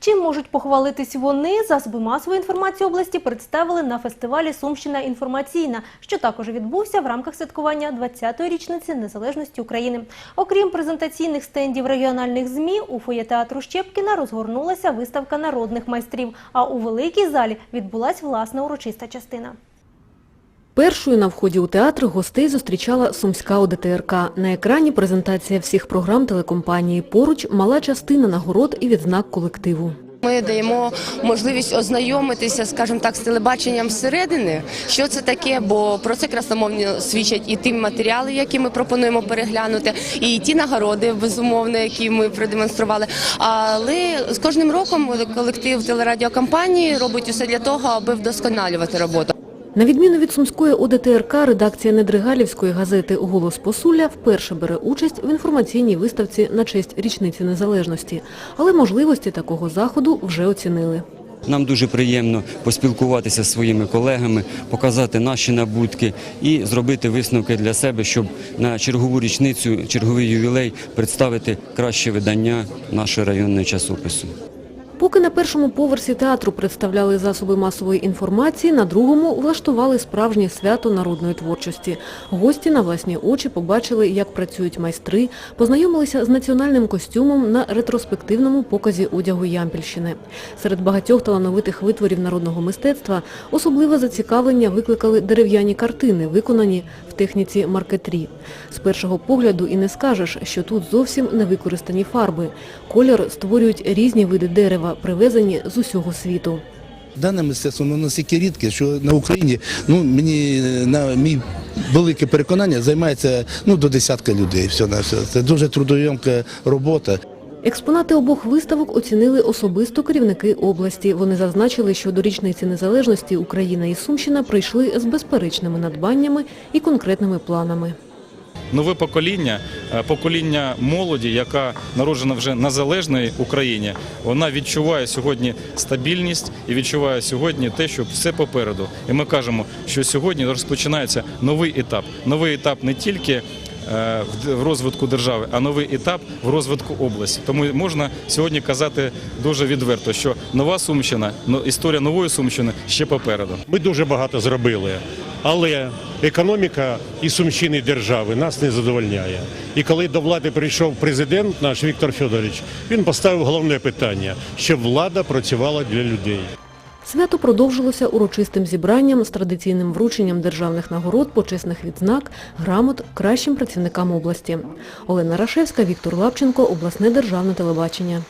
Чим можуть похвалитись вони, засоби масової інформації області представили на фестивалі Сумщина інформаційна, що також відбувся в рамках святкування 20-ї річниці незалежності України. Окрім презентаційних стендів регіональних ЗМІ, у фоє театру Щепкіна розгорнулася виставка народних майстрів, а у великій залі відбулася власна урочиста частина. Першою на вході у театр гостей зустрічала Сумська ОДТРК. На екрані презентація всіх програм телекомпанії. Поруч мала частина нагород і відзнак колективу. Ми даємо можливість ознайомитися, скажімо так, з телебаченням зсередини, що це таке, бо про це красномовно свідчать і ті матеріали, які ми пропонуємо переглянути, і ті нагороди, безумовно, які ми продемонстрували. Але з кожним роком колектив телерадіокомпанії робить усе для того, аби вдосконалювати роботу. На відміну від Сумської ОДТРК, редакція Недригалівської газети «Голос Посуля» вперше бере участь в інформаційній виставці на честь річниці незалежності. Але можливості такого заходу вже оцінили. Нам дуже приємно поспілкуватися з своїми колегами, показати наші набутки і зробити висновки для себе, щоб на чергову річницю, черговий ювілей представити краще видання нашого районного часопису. Поки на першому поверсі театру представляли засоби масової інформації, на другому влаштували справжнє свято народної творчості. Гості на власні очі побачили, як працюють майстри, познайомилися з національним костюмом на ретроспективному показі одягу Ямпільщини. Серед багатьох талановитих витворів народного мистецтва особливе зацікавлення викликали дерев'яні картини, виконані техніці маркетрі. З першого погляду і не скажеш, що тут зовсім не використані фарби. Колір створюють різні види дерева, привезені з усього світу. Дане мистецтво воно настільки рідке, що на Україні, ну мені на мій велике переконання, займається ну до десятка людей. Все на все. Це дуже трудоємка робота. Експонати обох виставок оцінили особисто керівники області. Вони зазначили, що до річниці незалежності Україна і Сумщина прийшли з безперечними надбаннями і конкретними планами. нове покоління, е, покоління молоді, яка народжена вже на залежній Україні, вона відчуває сьогодні стабільність і відчуває сьогодні те, що все попереду. І ми кажемо, що сьогодні розпочинається новий етап. Новий етап не тільки в- в розвитку держави, а новий етап в розвитку області. Тому можна сьогодні казати дуже відверто, що нова Сумщина, історія нової Сумщини ще попереду. Ми дуже багато зробили, але економіка і сумщини держави нас не задовольняє. І коли до влади прийшов президент наш Віктор Федорович, він поставив головне питання, щоб влада працювала для людей. Свято продовжилося урочистим зібранням з традиційним врученням державних нагород, почесних відзнак, грамот кращим працівникам області. Олена Рашевська, Віктор Лапченко, обласне державне телебачення.